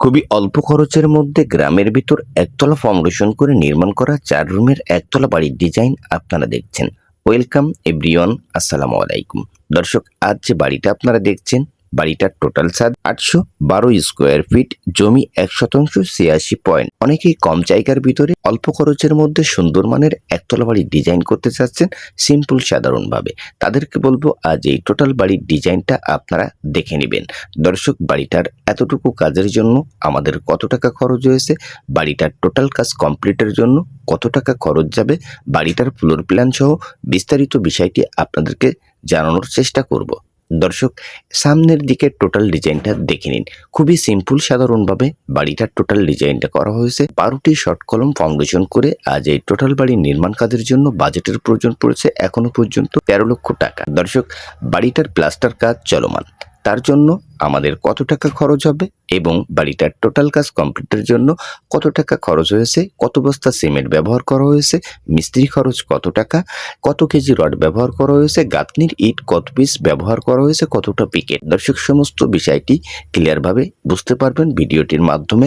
খুবই অল্প খরচের মধ্যে গ্রামের ভিতর একতলা ফাউন্ডেশন করে নির্মাণ করা চার রুমের একতলা বাড়ির ডিজাইন আপনারা দেখছেন। ওয়েলকাম এভরিওয়ান আসসালামু আলাইকুম। দর্শক, আজ যে বাড়িটা আপনারা দেখছেন বাড়িটার টোটাল সাদ আটশো বারো স্কোয়ার ফিট জমি এক শতাংশ ছিয়াশি পয়েন্ট অনেকেই কম জায়গার ভিতরে অল্প খরচের মধ্যে সুন্দর মানের একতলা বাড়ির ডিজাইন করতে চাচ্ছেন সিম্পল সাধারণভাবে। তাদেরকে বলব, আজ এই টোটাল বাড়ির ডিজাইনটা আপনারা দেখে নেবেন। দর্শক, বাড়িটার এতটুকু কাজের জন্য আমাদের কত টাকা খরচ হয়েছে? বাড়িটার টোটাল কাজ কমপ্লিটের জন্য কত টাকা খরচ যাবে? বাড়িটার ফ্লোর প্ল্যান সহ বিস্তারিত বিষয়টি আপনাদেরকে জানানোর চেষ্টা করব। দর্শক, সামনের দিকে টোটাল ডিজাইনটা দেখে নিন। খুবই সিম্পল সাধারণভাবে বাড়িটার টোটাল ডিজাইনটা করা হয়েছে। বারোটি শর্ট কলম ফাউন্ডেশন করে আজ এই টোটাল বাড়ির নির্মাণ কাজের জন্য বাজেটের প্রয়োজন পড়েছে এখনও পর্যন্ত তেরো লক্ষ টাকা। দর্শক, বাড়িটার প্লাস্টার কাজ চলমান। তার জন্য আমাদের কত টাকা খরচ হবে এবং বাড়িটার টোটাল কাজ কমপ্লিটের জন্য কত টাকা খরচ হয়েছে, কত বস্তা সিমেন্ট ব্যবহার করা হয়েছে, মিস্ত্রি খরচ কত টাকা, কত কেজি রড ব্যবহার করা হয়েছে, গাঁথনির ইট কত পিস ব্যবহার করা হয়েছে, কতটা পিকেট দর্শক, সমস্ত বিষয়টি ক্লিয়ারভাবে বুঝতে পারবেন ভিডিওটির মাধ্যমে।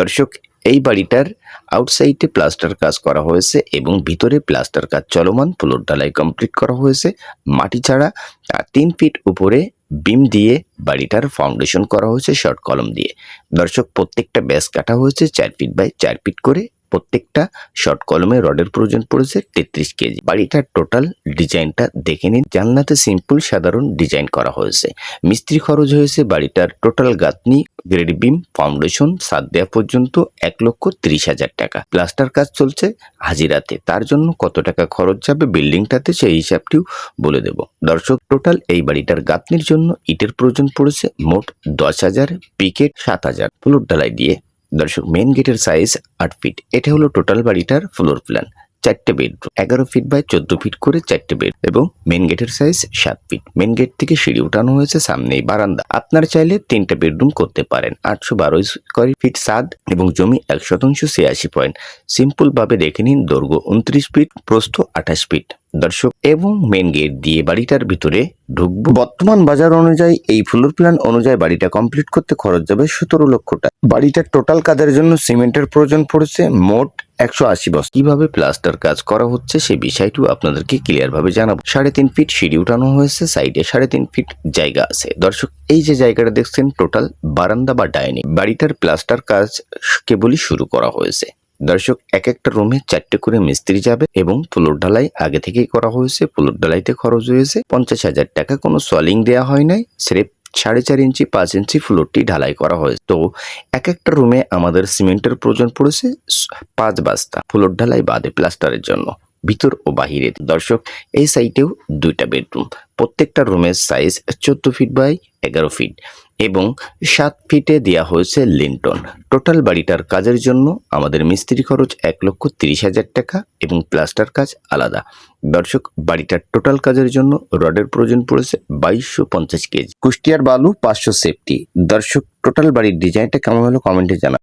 দর্শক, এই বাড়িটার আউটসাইডে প্লাস্টার কাজ করা হয়েছে এবং ভিতরে প্লাস্টার কাজ চলমান ফ্লোর ডালাই কমপ্লিট করা হয়েছে, মাটি ছাড়া তিন ফিট উপরে বিম দিয়ে বাড়িটার ফাউন্ডেশন করা হয়েছে শর্ট কলম দিয়ে। দর্শক, প্রত্যেকটা ব্যাস কাটা হয়েছে চার ফিট বাই চার ফিট করে। প্রত্যেকটা শর্ট কলমে রডের প্রয়োজন পড়েছে তেত্রিশ কেজি। বাড়িটার টোটাল ডিজাইনটা দেখে নিন। জানলাতে সিম্পল সাধারণ ডিজাইন করা হয়েছে। মিস্ত্রি খরচ হয়েছে বাড়িটার টোটাল গাঁথনি, গ্রেড বিম ফাউন্ডেশন সাত দেওয়া পর্যন্ত এক লক্ষ ত্রিশ হাজার টাকা। প্লাস্টার কাজ চলছে হাজিরাতে। তার জন্য কত টাকা খরচ যাবে বিল্ডিংটাতে সেই হিসাবটিও বলে দেব। দর্শক টোটাল এই বাড়িটার গাঁথনির জন্য ইটের প্রয়োজন পড়েছে মোট দশ হাজার পিকেট সাত হাজার। ফ্লোর ঢালাই দিয়ে দর্শক মেন গেটের সাইজ আট ফিট এটা হলো টোটাল বাড়িটার ফ্লোর প্ল্যান চারটে বেডরুম এগারো ফিট বাই চোদ্দ ফিট করে চারটে বেড এবং মেন গেটের সাইজ সাত ফিট মেন গেট থেকে সিঁড়ি উঠানো হয়েছে সামনেই বারান্দা। আপনারা চাইলে তিনটা বেডরুম করতে পারেন। আটশো বারো স্কোয়ার ফিট সাদ এবং জমি এক শতাংশ ছিয়াশি পয়েন্ট সিম্পল ভাবে দেখে নিন। দৈর্ঘ্য উনত্রিশ ফিট প্রস্থ আঠাশ ফিট দর্শক এবং মেন গেট দিয়ে বাড়িটার ভিতরে ঢুকবো। বর্তমান বাজার অনুযায়ী এই ফ্লোর প্ল্যান অনুযায়ী বাড়িটা কমপ্লিট করতে খরচ যাবে সতেরো লক্ষ টাকা। বাড়িটার টোটাল কাজের জন্য সিমেন্টের প্রয়োজন পড়েছে? মোট একশো আশি বস কীভাবে প্লাস্টার কাজ করা হচ্ছে সেই বিষয়টিও আপনাদেরকে ক্লিয়ার ভাবে জানাব। সাড়ে তিন ফিট সিঁড়ি উঠানো হয়েছে সাইডে সাড়ে তিন ফিট জায়গা আছে। দর্শক এই যে জায়গাটা দেখছেন টোটাল বারান্দা বা ডাইনিং বাড়িটার প্লাস্টার কাজ কেবলই শুরু করা হয়েছে। দর্শক এক একটা রুমে চারটে করে মিস্ত্রি যাবে এবং ফ্লোর ঢালাই আগে থেকেই করা হয়েছে। ফ্লোর ঢালাইতে খরচ হয়েছে পঞ্চাশ হাজার টাকা। কোনো সলিং দেওয়া হয় নাই, স্রেফ সাড়ে চার ইঞ্চি, পাঁচ ইঞ্চি ফ্লোরটি ঢালাই করা হয়েছে। তো এক একটা রুমে আমাদের সিমেন্টের প্রয়োজন পড়েছে পাঁচ বাস্তা ফ্লোর ঢালাই বাদে প্লাস্টারের জন্য, ভিতর ও বাহিরে। দর্শক, এই সাইটেও দুইটা বেডরুম, প্রত্যেকটা রুমের সাইজ চোদ্দ ফিট বাই এগারো ফিট। এবং সাত ফিটে দেওয়া হয়েছে লিন্টন। টোটাল বাড়িটার কাজের জন্য আমাদের মিস্ত্রি খরচ এক লক্ষ তিরিশ হাজার টাকা এবং প্লাস্টার কাজ আলাদা। দর্শক, বাড়িটার টোটাল কাজের জন্য রডের প্রয়োজন পড়েছে বাইশশো পঞ্চাশ কেজি। কুষ্টিয়ার বালু পাঁচশো সেফটি। দর্শক, টোটাল বাড়ির ডিজাইনটা কেমন হলো কমেন্টে জানা